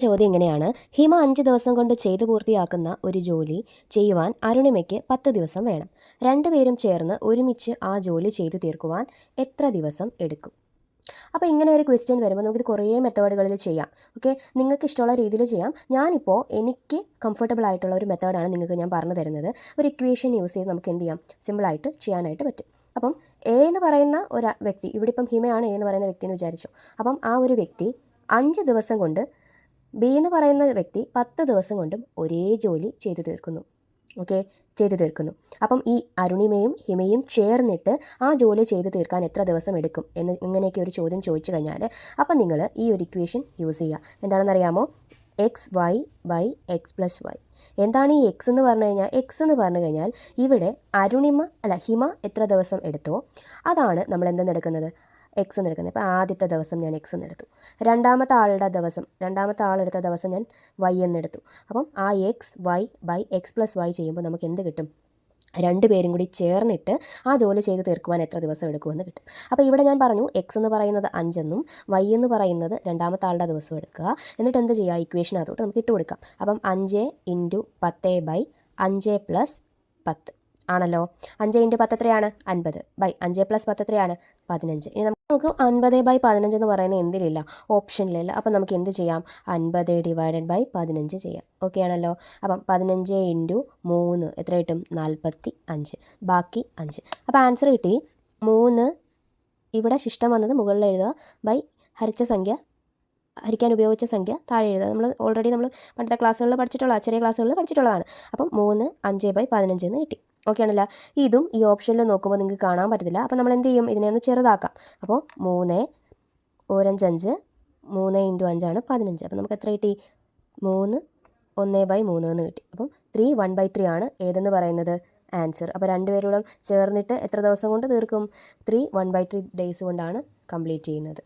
ചോദ്യം ഇങ്ങനെയാണ്. ഹിമ അഞ്ച് ദിവസം കൊണ്ട് ചെയ്തു പൂർത്തിയാക്കുന്ന ഒരു ജോലി ചെയ്യുവാൻ അരുണിമയ്ക്ക് പത്ത് ദിവസം വേണം. രണ്ടുപേരും ചേർന്ന് ഒരുമിച്ച് ആ ജോലി ചെയ്തു തീർക്കുവാൻ എത്ര ദിവസം എടുക്കും? അപ്പോൾ ഇങ്ങനെ ഒരു ക്വസ്റ്റ്യൻ വരുമ്പോൾ നമുക്കിത് കുറേ മെത്തേഡുകളിൽ ചെയ്യാം. ഓക്കെ നിങ്ങൾക്ക് ഇഷ്ടമുള്ള രീതിയിൽ ചെയ്യാം. ഞാനിപ്പോൾ എനിക്ക് കംഫർട്ടബിൾ ആയിട്ടുള്ള ഒരു മെത്തേഡാണ് നിങ്ങൾക്ക് ഞാൻ പറഞ്ഞു തരുന്നത്. ഒരു ഇക്വേഷൻ യൂസ് ചെയ്ത് നമുക്ക് എന്ത് ചെയ്യാം? സിമ്പിളായിട്ട് ചെയ്യാനായിട്ട് പറ്റും. അപ്പം എ എന്ന് പറയുന്ന ഒരു വ്യക്തി ഇവിടെ ഇപ്പം ഹിമയാണ് എ എന്ന് പറയുന്ന വ്യക്തി എന്ന് വിചാരിച്ചു. അപ്പം ആ ഒരു വ്യക്തി അഞ്ച് ദിവസം കൊണ്ട് ബി എന്ന് പറയുന്ന വ്യക്തി പത്ത് ദിവസം കൊണ്ടും ഒരേ ജോലി ചെയ്തു തീർക്കുന്നു. ഓക്കെ ചെയ്തു തീർക്കുന്നു. അപ്പം ഈ അരുണിമയും ഹിമയും ചേർന്നിട്ട് ആ ജോലി ചെയ്തു തീർക്കാൻ എത്ര ദിവസം എടുക്കും എന്ന് ഇങ്ങനെയൊക്കെ ഒരു ചോദ്യം ചോദിച്ചു കഴിഞ്ഞാൽ അപ്പം നിങ്ങൾ ഈ ഒരു ഇക്വേഷൻ യൂസ് ചെയ്യുക. എന്താണെന്നറിയാമോ X Y by X plus Y എന്താണ് ഈ എക്സ് എന്ന് പറഞ്ഞു കഴിഞ്ഞാൽ? എക്സ് എന്ന് പറഞ്ഞു കഴിഞ്ഞാൽ ഇവിടെ അരുണിമ അല്ല ഹിമ എത്ര ദിവസം എടുത്തോ അതാണ് നമ്മൾ എന്തെന്ന് എടുക്കുന്നത്? എക്സ് എന്ന് എടുക്കുന്നത് ഇപ്പോൾ ആദ്യത്തെ ദിവസം ഞാൻ എക്സ് എന്ന് എടുത്തു. രണ്ടാമത്തെ ആളുടെ ദിവസം രണ്ടാമത്തെ ആളെടുത്ത ദിവസം ഞാൻ വൈ എന്നെടുത്തു അപ്പം ആ X Y by X plus Y ചെയ്യുമ്പോൾ നമുക്ക് എന്ത് കിട്ടും? രണ്ട് പേരും കൂടി ചേർന്നിട്ട് ആ ജോലി ചെയ്ത് തീർക്കുവാൻ എത്ര ദിവസം എടുക്കുമെന്ന് കിട്ടും. അപ്പോൾ ഇവിടെ ഞാൻ പറഞ്ഞു എക്സ് എന്ന് പറയുന്നത് അഞ്ചെന്നും വൈ എന്ന് പറയുന്നത് രണ്ടാമത്തെ ആളുടെ ദിവസം എടുക്കുക. എന്നിട്ട് എന്ത് ചെയ്യുക? ഇക്വേഷൻ അതോട്ട് നമുക്ക് ഇട്ട് കൊടുക്കാം. അപ്പം അഞ്ച് ഇന്റു പത്ത് ബൈ അഞ്ച് പ്ലസ് പത്ത്. ആണല്ലോ. അഞ്ച് ഇന്റു പത്ത് എത്രയാണ് അൻപത്. ബൈ അഞ്ച് പ്ലസ് പത്ത് എത്രയാണ് പതിനഞ്ച്. ഇനി നമുക്ക് അൻപത് ബൈ പതിനഞ്ച് എന്ന് പറയുന്നത് എന്തിലില്ല? ഓപ്ഷനിലില്ല. അപ്പം നമുക്ക് എന്ത് ചെയ്യാം? അൻപത് ഡിവൈഡഡ് ബൈ പതിനഞ്ച് ചെയ്യാം. ഓക്കെ ആണല്ലോ? അപ്പം പതിനഞ്ച് ഇന്റു മൂന്ന് എത്ര കിട്ടും? നാൽപ്പത്തി അഞ്ച്. ബാക്കി അഞ്ച്. അപ്പോൾ ആൻസർ കിട്ടി. മൂന്ന് ഇവിടെ ശിഷ്ടം വന്നത് മുകളിൽ എഴുതുക. ബൈ ഹരിച്ച സംഖ്യ ഹരിക്കാൻ ഉപയോഗിച്ച സംഖ്യ താഴെ എഴുതുക. നമ്മൾ ഓൾറെഡി നമ്മൾ പണ്ടത്തെ ക്ലാസ്സുകളിൽ പഠിച്ചിട്ടുള്ള ചെറിയ ക്ലാസ്സുകളിൽ പഠിച്ചിട്ടുള്ളതാണ്. അപ്പം മൂന്ന് അഞ്ച് ബൈ പതിനഞ്ച് എന്ന് കിട്ടി. ഓക്കെ ഇതും ഈ ഓപ്ഷനിൽ നോക്കുമ്പോൾ നിങ്ങൾക്ക് കാണാൻ പറ്റത്തില്ല. അപ്പോൾ നമ്മൾ എന്ത് ചെയ്യും? ഇതിനെ ഒന്ന് ചെറുതാക്കാം. അപ്പോൾ മൂന്ന് ഓരഞ്ചഞ്ച് മൂന്ന് ഇന്റു അഞ്ചാണ് പതിനഞ്ച്. അപ്പോൾ നമുക്ക് എത്ര കിട്ടി? മൂന്ന് ഒന്ന് ബൈ മൂന്ന് എന്ന് കിട്ടി. അപ്പം ത്രീ വൺ ബൈ ത്രീ ആണ് ഏതെന്ന് പറയുന്നത്? ആൻസർ. അപ്പോൾ രണ്ടുപേരോടും ചേർന്നിട്ട് എത്ര ദിവസം കൊണ്ട് തീർക്കും? Three one by three days കൊണ്ടാണ് കംപ്ലീറ്റ് ചെയ്യുന്നത്.